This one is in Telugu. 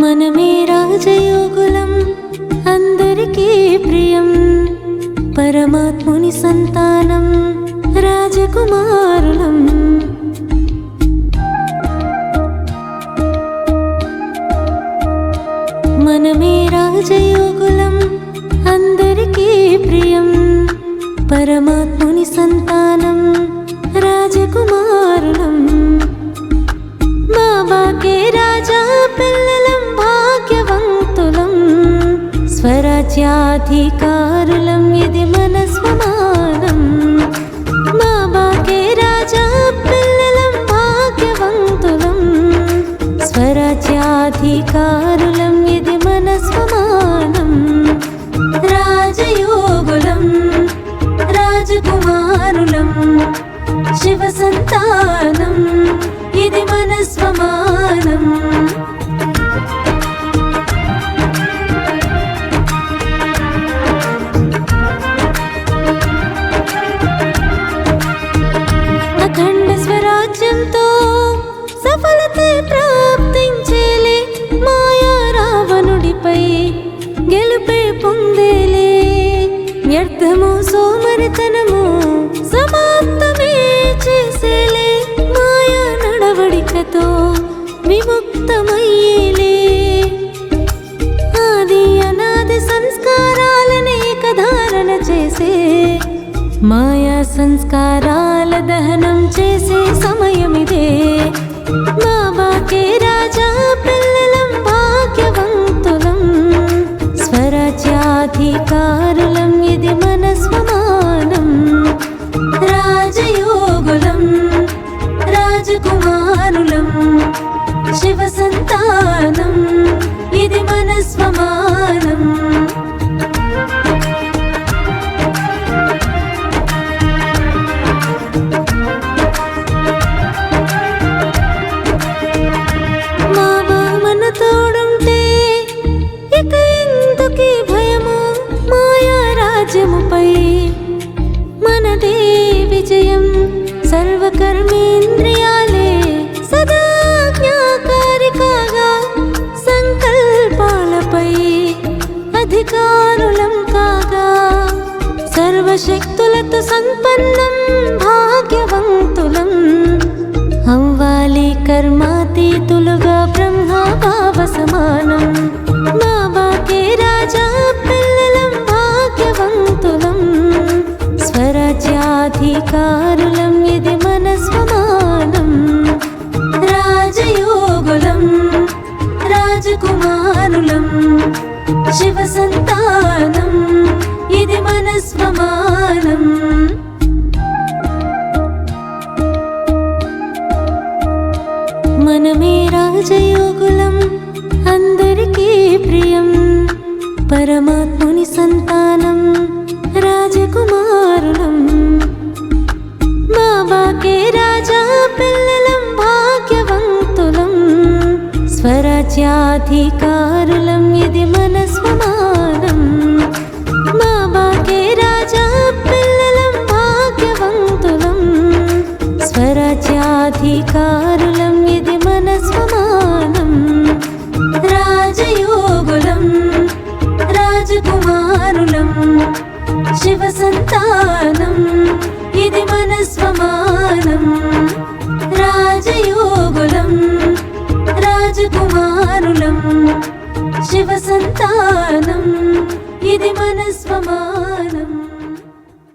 మనమే రాజయోగులం అందరికీ ప్రియం. పరమాత్ముని సంతానం రాజకుమారులం. మనమే రాజయోగులం అందరికీ ప్రియం. పరమాత్ముని సంతానం రాజకుమార్ స్వరాజ్యాధికారులం ఇది మన స్వమానం మా బాబాకే రాజా పిల్లలం భాగ్యవంతులం స్వరాజ్యాధికారులం ఇది మన స్వమానం రాజయోగులం రాజకుమారులం శివ సంతానం ఇది మన స్వమానం సఫలత ప్రాప్తించేలే మాయా రావణుడిపై గెలుపే పొందేలే వ్యర్థము సోమరితనము సమాప్తమే చేసేలే మాయా నడవడికతో విముక్తమయ్యేలే. ఆది అనాది సంస్కారాలనే కధారణ చేసే మాయా సంస్కారాల దహనం చేసే సమయమిదే. సంతానం. ఇది మన స్వమానం మన తోడుంటే రాజ్యముపై మనదే విజయం. సర్వకర్మేంద్రియా సర్వశక్తులతో సంపన్నం భాగ్యవంతులం. అవ్వాలి కర్మాతీతులుగా బ్రహ్మ భావ సమానం బాబాకే రాజా పిల్లలం భాగ్యవంతులం. స్వరాజ్యాధికారులం ఇది మన స్వమానం. రాజయోగులం రాజకుమారులం. శివ సంతానం స్వమానం. మనమే రాజయోగులం అందరికీ ప్రియం. పరమాత్ముని సంతానం రాజకుమారులం. బాబాకే రాజా పిల్లలం భాగ్యవంతులం. స్వరాజ్యాధికారులం ఇది మన స్వమానం శివసంతానం ఇది మన స్వమానం రాజయోగులం రాజకుమారులం. శివసంతానం ఇది మన